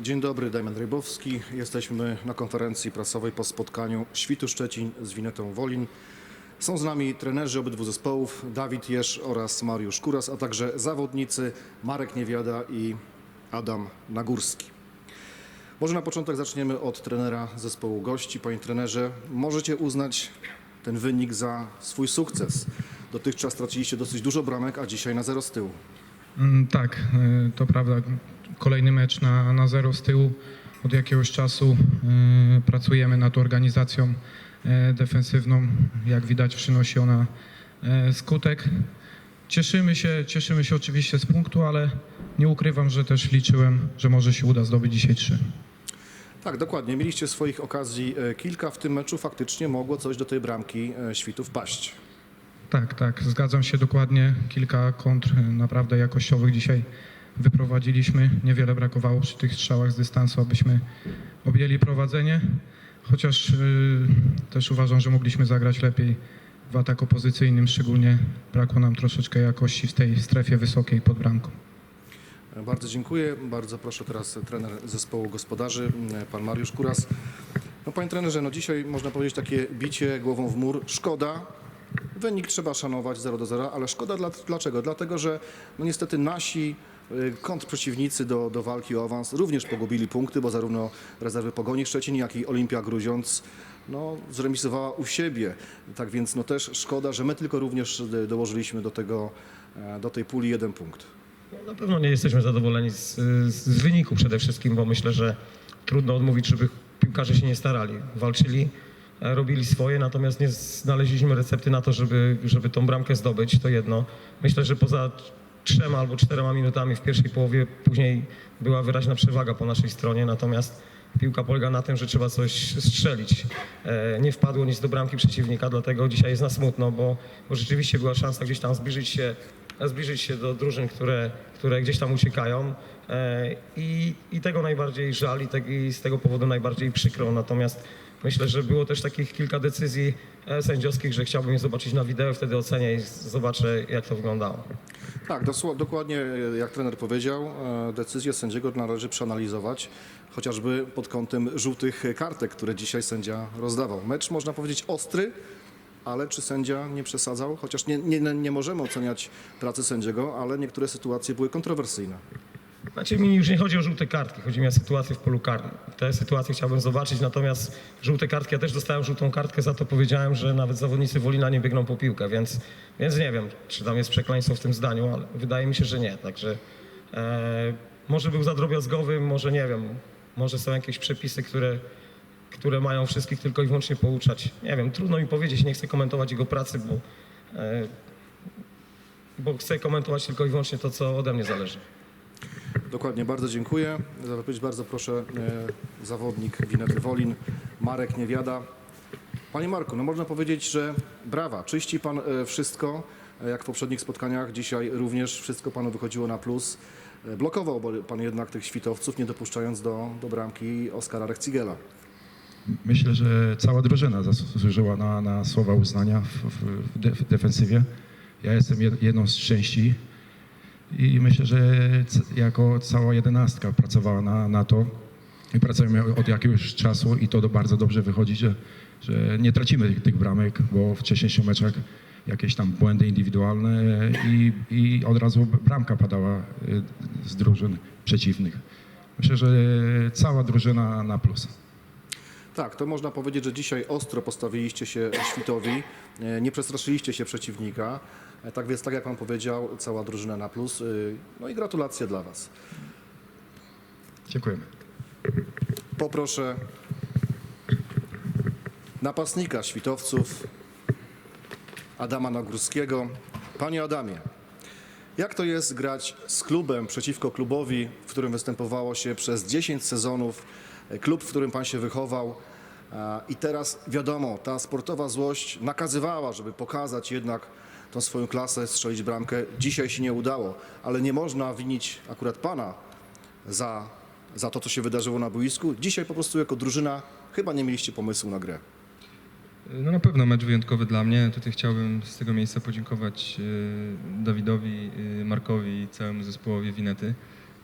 Dzień dobry, Damian Rybowski. Jesteśmy na konferencji prasowej po spotkaniu Świtu Szczecin z Winetą Wolin. Są z nami trenerzy obydwu zespołów, Dawid Jesz oraz Mariusz Kuras, a także zawodnicy Marek Niewiada i Adam Nagórski. Może na początek zaczniemy od trenera zespołu gości. Panie trenerze, możecie uznać ten wynik za swój sukces. Dotychczas straciliście dosyć dużo bramek, a dzisiaj na zero z tyłu. Mm, Tak, y, to prawda. Kolejny mecz na, na zero z tyłu. Od jakiegoś czasu y, pracujemy nad organizacją y, defensywną. Jak widać przynosi ona y, skutek. Cieszymy się, cieszymy się oczywiście z punktu, ale nie ukrywam, że też liczyłem, że może się uda zdobyć dzisiaj trzy. Tak, dokładnie. Mieliście swoich okazji e, kilka. W tym meczu faktycznie mogło coś do tej bramki e, świtu wpaść. Tak, tak, zgadzam się dokładnie. Kilka kontr y, naprawdę jakościowych dzisiaj wyprowadziliśmy. Niewiele brakowało przy tych strzałach z dystansu, abyśmy objęli prowadzenie. Chociaż y, też uważam, że mogliśmy zagrać lepiej w ataku pozycyjnym, szczególnie brakło nam troszeczkę jakości w tej strefie wysokiej pod bramką. Bardzo dziękuję. Bardzo proszę teraz trener zespołu gospodarzy, m, pan Mariusz Kuras. No, panie trenerze, no dzisiaj można powiedzieć takie bicie głową w mur. Szkoda. Wynik trzeba szanować 0 do 0, ale szkoda dla, dlaczego? Dlatego, że no niestety nasi y, kontrprzeciwnicy do, do walki o awans również pogubili punkty, bo zarówno rezerwy Pogoni Szczecin, jak i Olimpia Grudziądz no, zremisowała u siebie. Tak więc no też szkoda, że my tylko również y, dołożyliśmy do, tego, e, do tej puli jeden punkt. No, Na pewno nie jesteśmy zadowoleni z, z, z wyniku przede wszystkim, bo myślę, że trudno odmówić, żeby piłkarze się nie starali. Walczyli, e, robili swoje, natomiast nie znaleźliśmy recepty na to, żeby, żeby tą bramkę zdobyć. To jedno. Myślę, że poza trzema albo czterema minutami w pierwszej połowie później była wyraźna przewaga po naszej stronie, natomiast piłka polega na tym, że trzeba coś strzelić. E, Nie wpadło nic do bramki przeciwnika, dlatego dzisiaj jest na smutno, bo, bo rzeczywiście była szansa gdzieś tam zbliżyć się zbliżyć się do drużyn, które, które gdzieś tam uciekają e, i, i tego najbardziej żal i, tak, i z tego powodu najbardziej przykro. Natomiast myślę, że było też takich kilka decyzji e, sędziowskich, że chciałbym je zobaczyć na wideo, wtedy ocenię i zobaczę jak to wyglądało. Tak, dokładnie e, jak trener powiedział, e, decyzję sędziego należy przeanalizować, chociażby pod kątem żółtych kartek, które dzisiaj sędzia rozdawał. Mecz można powiedzieć ostry, ale czy sędzia nie przesadzał? Chociaż nie, nie, nie możemy oceniać pracy sędziego, ale niektóre sytuacje były kontrowersyjne. Znaczy mi już nie chodzi o żółte kartki, chodzi mi o sytuację w polu karnym. Te sytuacje chciałbym zobaczyć, natomiast żółte kartki, ja też dostałem żółtą kartkę, za to powiedziałem, że nawet zawodnicy Wolina nie biegną po piłkę, więc, więc nie wiem, czy tam jest przekleństwo w tym zdaniu, ale wydaje mi się, że nie. Także e, może był za drobiazgowy, może nie wiem, może są jakieś przepisy, które, które mają wszystkich tylko i wyłącznie pouczać. Nie wiem, trudno mi powiedzieć, nie chcę komentować jego pracy, bo, e, bo chcę komentować tylko i wyłącznie to, co ode mnie zależy. Dokładnie, bardzo dziękuję. Za wypowiedź bardzo proszę e, zawodnik Winety Wolin, Marek Niewiada. Panie Marku, no można powiedzieć, że brawa, czyści Pan e, wszystko, e, jak w poprzednich spotkaniach. Dzisiaj również wszystko Panu wychodziło na plus. E, Blokował Pan jednak tych świtowców, nie dopuszczając do, do bramki Oskara Rechcigela. Myślę, że cała drużyna zasłużyła na, na słowa uznania w, w, de- w defensywie. Ja jestem jed- jedną z części i myślę, że jako cała jedenastka pracowała na, na to i pracujemy od jakiegoś czasu i to bardzo dobrze wychodzi, że, że nie tracimy tych, tych bramek, bo w wcześniejszych meczach jakieś tam błędy indywidualne i, i od razu bramka padała y, z drużyn przeciwnych. Myślę, że cała drużyna na plus. Tak, to można powiedzieć, że dzisiaj ostro postawiliście się Świtowi, e, nie przestraszyliście się przeciwnika. E, Tak więc, tak jak Pan powiedział, cała drużyna na plus. Y, No i gratulacje dla Was. Dziękujemy. Poproszę napastnika świtowców Adama Nagórskiego. Panie Adamie, jak to jest grać z klubem przeciwko klubowi, w którym występowało się przez 10 sezonów, e, klub, w którym pan się wychował a, i teraz wiadomo, ta sportowa złość nakazywała, żeby pokazać jednak tą swoją klasę, strzelić bramkę. Dzisiaj się nie udało, ale nie można winić akurat pana za, za to, co się wydarzyło na boisku. Dzisiaj po prostu jako drużyna chyba nie mieliście pomysłu na grę. No na pewno mecz wyjątkowy dla mnie. Tutaj chciałbym z tego miejsca podziękować e, Dawidowi, e, Markowi i całemu zespołowi Winety.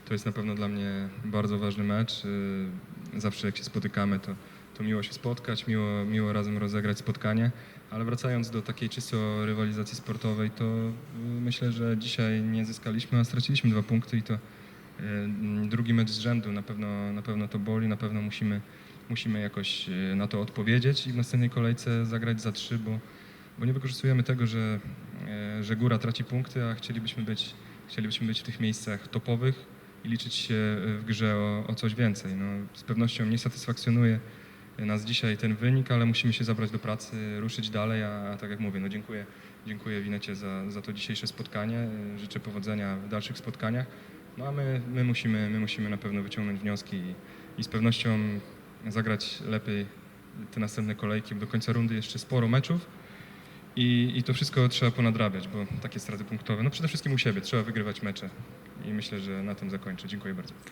to jest na pewno dla mnie bardzo ważny mecz. Zawsze jak się spotykamy, to, to miło się spotkać, miło, miło razem rozegrać spotkanie. Ale wracając do takiej czysto rywalizacji sportowej, to y, myślę, że dzisiaj nie zyskaliśmy, a straciliśmy dwa punkty i to y, drugi mecz z rzędu. Na pewno, na pewno to boli, na pewno musimy, musimy jakoś y, na to odpowiedzieć i w następnej kolejce zagrać za trzy, bo, bo nie wykorzystujemy tego, że, że góra traci punkty, a chcielibyśmy być, chcielibyśmy być w tych miejscach topowych i liczyć się w grze o, o coś więcej. No, z pewnością nie satysfakcjonuje nas dzisiaj ten wynik, ale musimy się zabrać do pracy, ruszyć dalej, a, a tak jak mówię, no dziękuję, dziękuję Winecie za, za to dzisiejsze spotkanie, życzę powodzenia w dalszych spotkaniach, no a my, my, musimy, my musimy na pewno wyciągnąć wnioski i, i z pewnością zagrać lepiej te następne kolejki, do końca rundy jeszcze sporo meczów i, i to wszystko trzeba ponadrabiać, bo takie straty punktowe, no przede wszystkim u siebie, trzeba wygrywać mecze i myślę, że na tym zakończę. Dziękuję bardzo.